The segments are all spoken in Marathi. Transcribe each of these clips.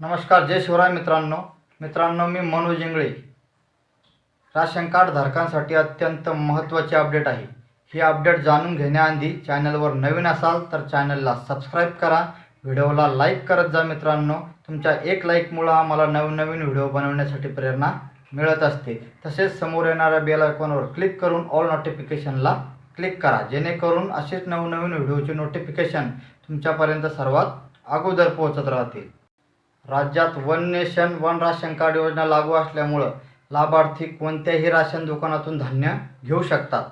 नमस्कार जय शिवराय मित्रांनो. मित्रांनो मी मनोज इंगळे. राशन कार्ड धारकांसाठी अत्यंत महत्त्वाची अपडेट आहे. ही अपडेट जाणून घेण्याआधी चॅनलवर नवीन असाल तर चॅनलला सबस्क्राईब करा. व्हिडिओला लाईक करत जा मित्रांनो. तुमच्या एक लाईकमुळं आम्हाला नवनवीन नवीन व्हिडिओ बनवण्यासाठी प्रेरणा मिळत असते. तसेच समोर येणाऱ्या बेल आयकॉनवर क्लिक करून ऑल नोटिफिकेशनला क्लिक करा. जेणेकरून असेच नवनवीन व्हिडिओचे नोटिफिकेशन तुमच्यापर्यंत सर्वात अगोदर पोहोचत राहतील. राज्यात one nation one ration card योजना लागू असल्यामुळं लाभार्थी कोणत्याही राशन दुकानातून धान्य घेऊ शकतात.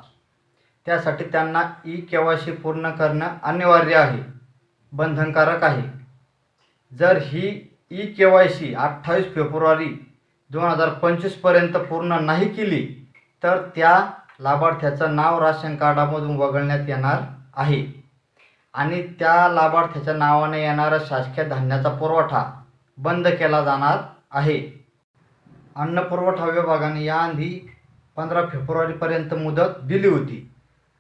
त्यासाठी त्यांना ई के वाय सी पूर्ण करणं अनिवार्य आहे. बंधनकारक आहे. जर ही ई के वाय सी अठ्ठावीस फेब्रुवारी दोन हजार पंचवीसपर्यंत पूर्ण नाही केली तर त्या लाभार्थ्याचं नाव राशन कार्डामधून वगळण्यात येणार आहे. आणि त्या लाभार्थ्याच्या नावाने येणारा शासकीय धान्याचा पुरवठा बंद केला जाणार आहे. अन्न पुरवठा विभागाने याआधी पंधरा फेब्रुवारीपर्यंत मुदत दिली होती.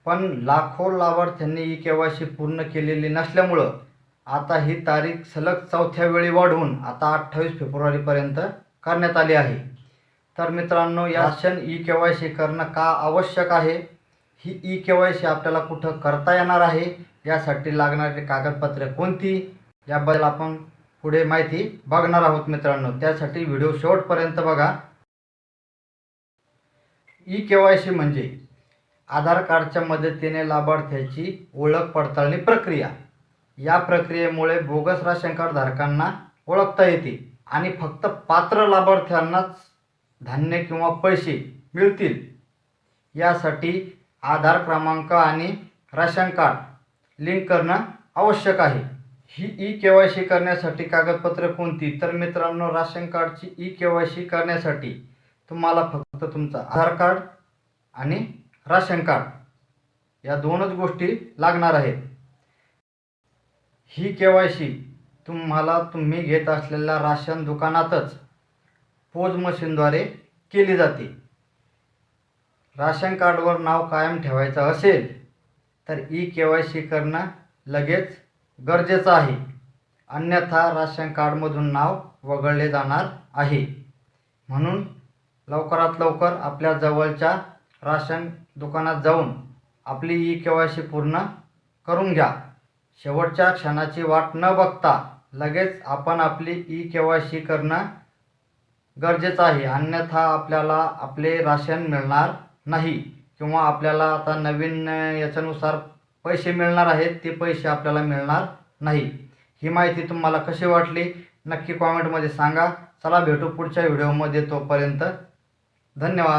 पण लाखो लाभार्थ्यांनी ई के वाय सी पूर्ण केलेली नसल्यामुळं आता ही तारीख सलग चौथ्या वेळी वाढवून आता अठ्ठावीस फेब्रुवारीपर्यंत करण्यात आली आहे. तर मित्रांनो या क्षण ई के वाय सी करणं का आवश्यक आहे? ही ई के वाय सी आपल्याला कुठं करता येणार आहे? यासाठी लागणारी कागदपत्रे कोणती? याबद्दल आपण पुढे माहिती बघणार आहोत मित्रांनो. त्यासाठी व्हिडिओ शेवटपर्यंत बघा. ई के वाय सी म्हणजे आधार कार्डच्या मदतीने लाभार्थ्याची ओळख पडताळणी प्रक्रिया. या प्रक्रियेमुळे बोगस राशन कार्ड धारकांना ओळखता येते आणि फक्त पात्र लाभार्थ्यांनाच धान्य किंवा पैसे मिळतील. यासाठी आधार क्रमांक आणि राशन कार्ड लिंक करणं आवश्यक आहे. ही ई के वाय सी करण्यासाठी कागदपत्रे कोणती? तर मित्रांनो राशन कार्डची ई के वाय सी करण्यासाठी तुम्हाला फक्त तुमचं आधार कार्ड आणि राशन कार्ड या दोनच गोष्टी लागणार आहेत. ही के वाय सी तुम्हाला तुम्ही घेत असलेल्या राशन दुकानातच पोज मशीनद्वारे केली जाते. राशन कार्डवर नाव कायम ठेवायचं असेल तर ई के वाय सी करणं लगेच गरजेचं आहे. अन्यथा राशन कार्डमधून नाव वगळले जाणार आहे. म्हणून लवकरात लवकर आपल्या जवळच्या राशन दुकानात जाऊन आपली ई के वाय सी पूर्ण करून घ्या. शेवटच्या क्षणाची वाट न बघता लगेच आपण आपली ई के वाय सी करणं गरजेचं आहे. अन्यथा आपल्याला आपले राशन मिळणार नाही किंवा आपल्याला आता नवीन याच्यानुसार पैसे मिळणार आहेत ते पैसे आपल्याला मिळणार नाही. ही माहिती तुम्हाला कशी वाटली नक्की कॉमेंटमध्ये सांगा. चला भेटू पुढच्या व्हिडिओमध्ये तोपर्यंत. धन्यवाद.